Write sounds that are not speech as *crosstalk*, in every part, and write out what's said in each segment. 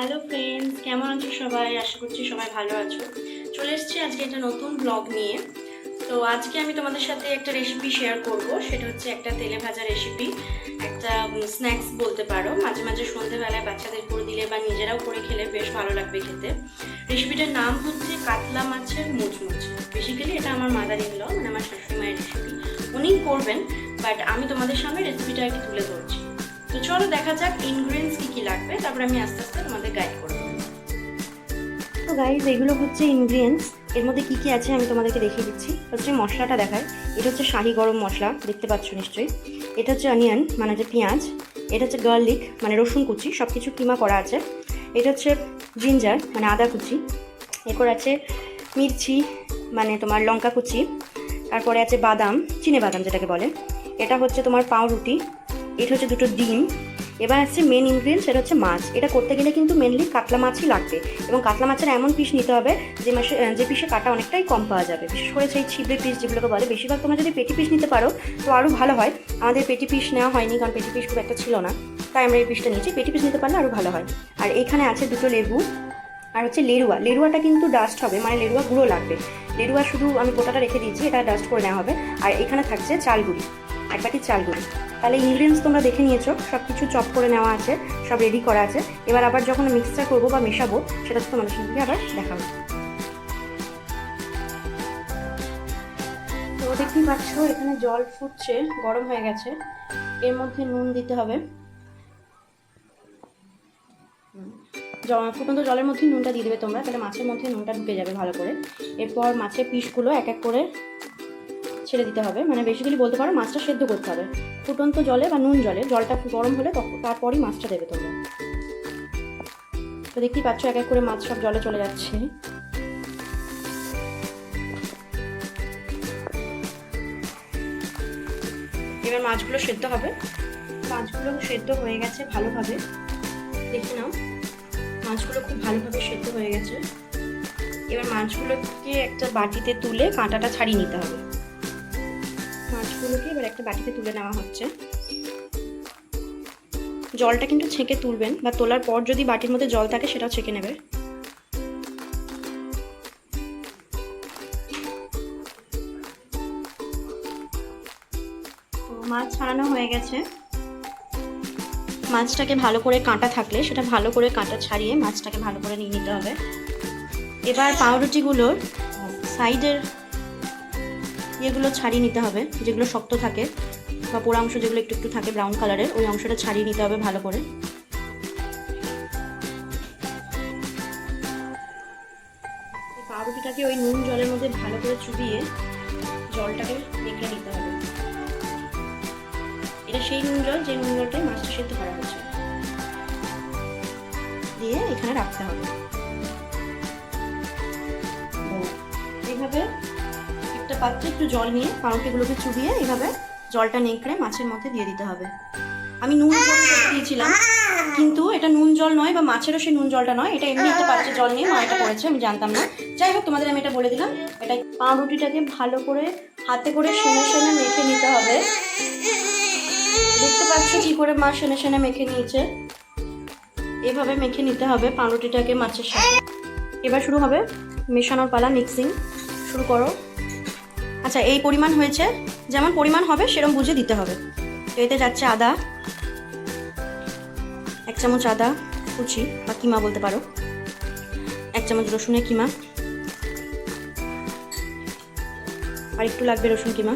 Hello friends কেমন আছো সবাই? আশা করছি সবাই ভালো আছো। চলে এসেছি আজকে একটা নতুন ব্লগ নিয়ে। তো আজকে আমি তোমাদের সাথে একটা রেসিপি শেয়ার করব। সেটা হচ্ছে একটা তেলে ভাজা রেসিপি একটা স্ন্যাক্স বলতে পারো। মাঝে মাঝে সন্ধ্যেবেলায় বাচ্চাদের করে দিলে বা নিজেরাও করে খেলে বেশ ভালো লাগবে খেতে। রেসিপিটার নাম হচ্ছে কাতলা মাছের মুচমুচ। বেসিক্যালি এটা আমার মাদার ইন ল মানে আমার শাশুড়ি মায়ের রেসিপি উনি করবেন বাট আমি তোমাদের সামনে রেসিপিটা আর কি তুলে ধরছি। তো চলো দেখা যাক ইনগ্রিডিয়েন্টস কি কি লাগবে। তারপর আমি আস্তে আস্তে তোমাদের গাইড করব। তো গাইজ এগুলো হচ্ছে ইনগ্রিডিয়েন্টস এর মধ্যে কি কি আছে আমি তোমাদেরকে দেখিয়ে দিচ্ছি। হচ্ছে মশলাটা দেখায়। এটা হচ্ছে শাহি গরম মশলা, দেখতে পাচ্ছ নিশ্চয়ই। এটা হচ্ছে অনিয়ন মানে হচ্ছে পেঁয়াজ। এটা হচ্ছে গার্লিক মানে রসুন কুচি সব কিছু কিমা করা আছে। এটা হচ্ছে জিঞ্জার মানে আদা কুচি। এরপর আছে মির্চি মানে তোমার লঙ্কা কুচি। তারপরে আছে বাদাম, চিনে বাদাম যেটাকে বলে। এটা হচ্ছে তোমার পাউরুটি। এটা হচ্ছে দুটো ডিম। এবার আসছে মেন ইনগ্রিডিয়েন্ট সেটা হচ্ছে মাছ। এটা করতে গেলে কিন্তু মেনলি কাতলা মাছই লাগবে এবং কাতলা মাছের এমন পিস নিতে হবে যে মাসে যে পিসে কাটা অনেকটাই কম পাওয়া যাবে। বিশেষ করে সেই ছিবড়ে পিস যেগুলোকে বলে। বেশিরভাগ তোমরা যদি পেটি পিস নিতে পারো, তো আরও ভালো হয়। আমাদের পেটি পিস নেওয়া হয়নি, কারণ পেটি পিস খুব একটা ছিল না। তাই আমরা এই পিসটা নিয়েছি। পেটি পিস নিতে পারলে আরও ভালো হয়। আর এখানে আছে দুটো লেবু আর হচ্ছে লেরুয়া। লেরুয়াটা কিন্তু ডাস্ট হবে মানে লেরুয়া গুঁড়ো লাগবে। লেরুয়া শুধু আমি গোটাটা রেখে দিয়েছি, এটা ডাস্ট করে নেওয়া হবে। আর এখানে থাকছে চালগুড়ি এক প্যাকেট চালগুড়ি তাহলে ইনগ্রিডিয়েন্টস তোমরা দেখে নিয়েছো সব কিছু চপ করে নেওয়া আছে, সব রেডি করা আছে। এবার আবার যখন মিক্সচার করব বা মেশাবো, সেটা তোমাদের সঙ্গে আবার দেখাবো। তো দেখতেই পাচ্ছ, এখানে জল ফুটছে, গরম হয়ে গেছে। এর মধ্যে নুন দিতে হবে। ফুটন্ত জলের মধ্যে নুনটা দিয়ে দেবে তোমরা, তাহলে মাছের মধ্যে নুনটা ঢুকে যাবে ভালো করে। এরপর মাছের পিসগুলো এক এক করে ছেড়ে দিতে হবে। মানে বেসিক্যালি বলতে পারো মাছটা সেদ্ধ করতে হবে। ফুটন্ত জলে বা নুন জলে, জলটা গরম হলে তারপরই মাছটা দেবে তোমরা। তো দেখতেই পাচ্ছ এক এক করে মাছ সব জলে চলে যাচ্ছে। এবার মাছগুলো সেদ্ধ হবে। মাছগুলো সেদ্ধ হয়ে গেছে ভালোভাবে। দেখে নাও, মাছগুলো খুব ভালোভাবে সেদ্ধ হয়ে গেছে। এবার মাছগুলোকে একটা বাটিতে তুলে কাঁটাটা ছাড়িয়ে নিতে হবে। মাছগুলোকে এবার একটা বাটিতে তুলে নেওয়া হচ্ছে। জলটা কিন্তু ছেঁকে তুলবেন বা তোলার পর যদি বাটির মধ্যে জল থাকে সেটাও ছেঁকে নেবে। মাছ ছাড়ানো হয়ে গেছে। মাছটাকে ভালো করে কাঁটা থাকলে সেটা ভালো করে কাঁটা ছাড়িয়ে মাছটাকে ভালো করে নিয়ে নিতে হবে। এবার পাউরুটিগুলোর সাইডের ইয়েগুলো ছাড়িয়ে নিতে হবে, যেগুলো শক্ত থাকে বা পোড়া অংশ যেগুলো একটু একটু থাকে ব্রাউন কালারের ওই অংশটা ছাড়িয়ে নিতে হবে ভালো করে। পাউরুটিটাকে ওই নুন জলের মধ্যে ভালো করে চুবিয়ে জলটাকে দেখে নিতে হবে। এটা সেই নুন জল যে নুন জলটাই মাছটা সেদ্ধ করা হয়েছে দিয়ে এখানে রাখতে হবে। এইভাবে পাত্রে একটু জল নিয়ে পাউরুটিগুলোকে চুবিয়ে এইভাবে জলটা নেকড়ে মাছের মধ্যে দিয়ে দিতে হবে। আমি নুন জল দিয়েছিলাম, কিন্তু এটা নুন জল নয় বা মাছেরও সেই নুন জলটা নয়, এটা এমনি একটা পাত্রে জল নিয়ে মা এটা করেছে আমি জানতাম না। যাই হোক, তোমাদের আমি এটা বলে দিলাম, এটা পাউরুটিটাকে ভালো করে হাতে করে সেনে সেনে মেখে নিতে হবে। দেখতে পাচ্ছ কি করে মা সেনে সেনে মেখে নিয়েছে? এভাবে মেখে নিতে হবে পাউরুটিটাকে মাছের সাথে। এবার শুরু হবে মেশানোর পালা মিক্সিং শুরু করো। আচ্ছা এই পরিমাণ হয়েছে, যেমন পরিমাণ হবে সেরকম বুঝে দিতে হবে। তো এতে যাচ্ছে আদা, এক চামচ আদা, কুচি, বা কিমা বলতে পারো। এক চামচ রসুনের কিমা। আর একটু লাগবে রসুন কিমা।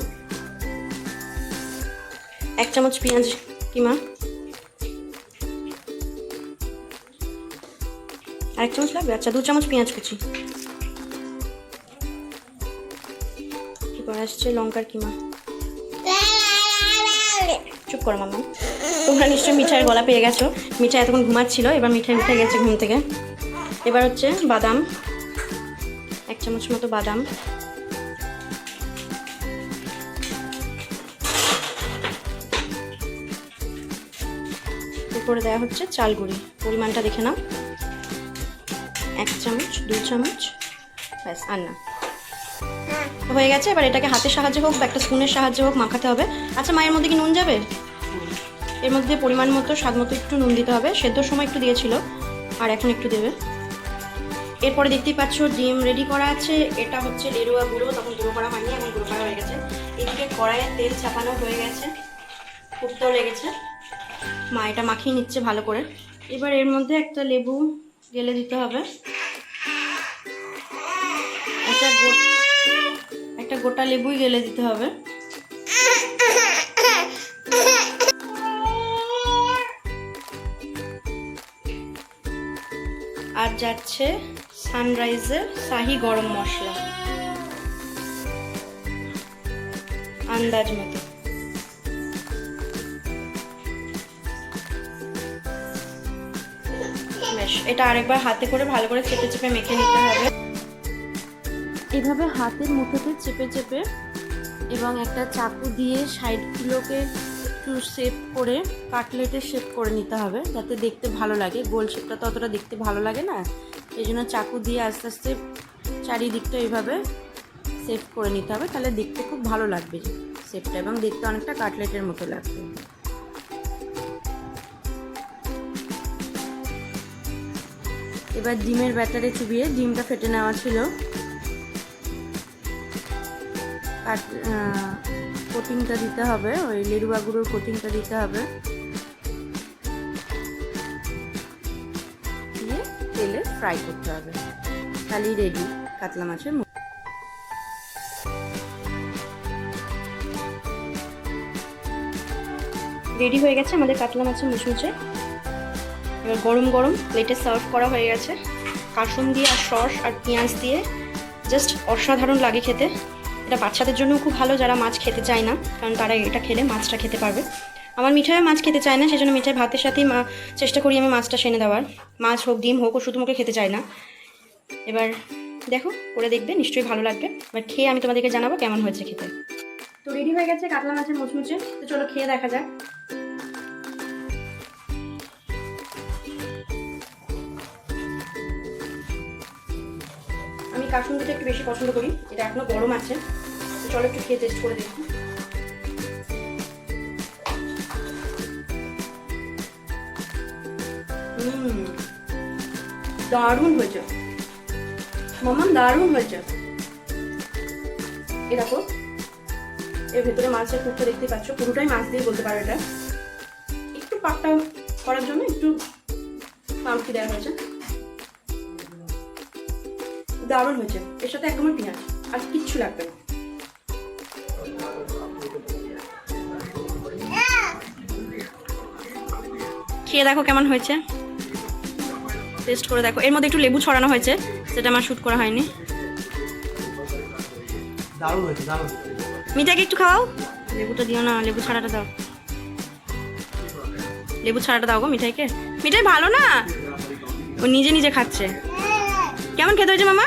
এক চামচ পেঁয়াজ কিমা। আর এক চামচ লাগবে? আচ্ছা দু চামচ পেঁয়াজ কুচি। আসছে লঙ্কার কিমা। চুপ করো মাম্মা। *laughs* তোমরা নিশ্চয়ই মিঠাইয়ের গলা পেয়ে গেছো। মিঠাই এতক্ষণ ঘুমাচ্ছিল এবার মিঠাই উঠে গেছে ঘুম থেকে। এবার হচ্ছে বাদাম। এক চামচ মতো বাদাম। এরপরে দেওয়া হচ্ছে চাল গুঁড়ি। পরিমাণটা দেখে নাও। এক চামচ দুই চামচ। ব্যাস আর না। হয়ে গেছে, এবার এটাকে হাতের সাহায্যে হোক বা একটা স্পুনের সাহায্যে হোক মাখাতে হবে। আচ্ছা মায়ের মধ্যে কি নুন যাবে? এর মধ্যে পরিমাণ মতো, স্বাদ মতো একটু নুন দিতে হবে। সেদ্ধর সময় একটু দিয়েছিল, আর এখন একটু দেবে। এরপরে দেখতেই পাচ্ছ, ডিম রেডি করা আছে। এটা হচ্ছে লেরুয়া গুঁড়ো, তখন গুঁড়ো করা হয়নি, এখন গুঁড়ো করা হয়ে গেছে। এদিকে কড়াইয়ে তেল চাপানো হয়ে গেছে ফুটতেও লেগেছে। মা এটা মাখিয়ে নিচ্ছে ভালো করে। এবার এর মধ্যে একটা লেবু গেলে দিতে হবে। গোটা লেবুই গেলে দিতে হবে। আর যাচ্ছে সানরাইজের শাহি গরম মশলা। আন্দাজ মতো। বেশ, এটা আরেকবার হাতে করে ভালো করে চেপে চেপে মেখে নিতে হবে। এভাবে হাতের মুঠোতে চেপে চেপে এবং একটা চাকু দিয়ে সাইডগুলোকে একটু শেপ করে কাটলেটের শেপ করে নিতে হবে, যাতে দেখতে ভালো লাগে। গোল শেপটা তো অতটা দেখতে ভালো লাগে না। এই জন্য চাকু দিয়ে আস্তে আস্তে চারিদিকটা এইভাবে শেপ করে নিতে হবে। তাহলে দেখতে খুব ভালো লাগবে শেপটা এবং দেখতে অনেকটা কাটলেটের মতো লাগবে। এবার ডিমের ব্যাটারে চুবিয়ে ডিমটা ফেটে নেওয়া ছিল। কাট কোটিংটা দিতে হবে, ওই লেরুয়া গুঁড়োর কোটিংটা দিতে হবে। দিয়ে তেলে ফ্রাই করতে হবে। তাহলেই রেডি কাতলা মাছের রেডি হয়ে গেছে আমাদের কাতলা মাছের মুচমুচে। এবার গরম গরম প্লেটে সার্ভ করা হয়ে গেছে। কাসুন দিয়ে আর সস আর পেঁয়াজ দিয়ে জাস্ট অসাধারণ লাগে খেতে। এটা বাচ্চাদের জন্য খুব ভালো যারা মাছ খেতে চায় না, কারণ তারা এটা খেলে মাছটা খেতে পারবে। আমার মিঠাইও মাছ খেতে চায় না, সেজন্য মিঠাই ভাতের সাথেই মা, চেষ্টা করি আমি মাছটা সেনে দেওয়ার। মাছ হোক, ডিম হোক, ও শুধু মুখে খেতে চায় না। এবার দেখো, করে দেখবে, নিশ্চয়ই ভালো লাগবে। এবার খেয়ে আমি তোমাদেরকে জানাব কেমন হয়েছে খেতে। তো রেডি হয়ে গেছে কাতলা মাছের মুচমুচে। তো চলো খেয়ে দেখা যাক। কাসুন্দিটা একটু বেশি পছন্দ করি। এটা এখনও গরম আছে। চলো একটু খেয়ে টেস্ট করে দেখি। দারুণ হয়েছে। মামাম দারুণ হয়েছে। এ দেখো, এর ভেতরে মাছের কুকটা দেখতে পাচ্ছ। পুরোটাই মাছ দিয়ে বলতে পারো এটা। একটু পাকটা করার জন্য একটু পাউরুটি দেওয়া হয়েছে। দারুণ হয়েছে। এর সাথে একদমই পেঁয়াজ আর কিচ্ছু লাগবে না। খেয়ে দেখো কেমন হয়েছে। টেস্ট করে দেখো। এর মধ্যে একটু লেবু ছড়ানো হয়েছে সেটা আমার শ্যুট করা হয়নি। দারুণ হয়েছে দারুণ। মিঠাকে একটু খাওয়াও। লেবুটা দিও না লেবু ছাড়াটা দাও। লেবু ছাড়াটা দাও গো মিঠাইকে। মিঠাই ভালো না? ও নিজে নিজে খাচ্ছে। কেমন খেতে হয়েছে মামা?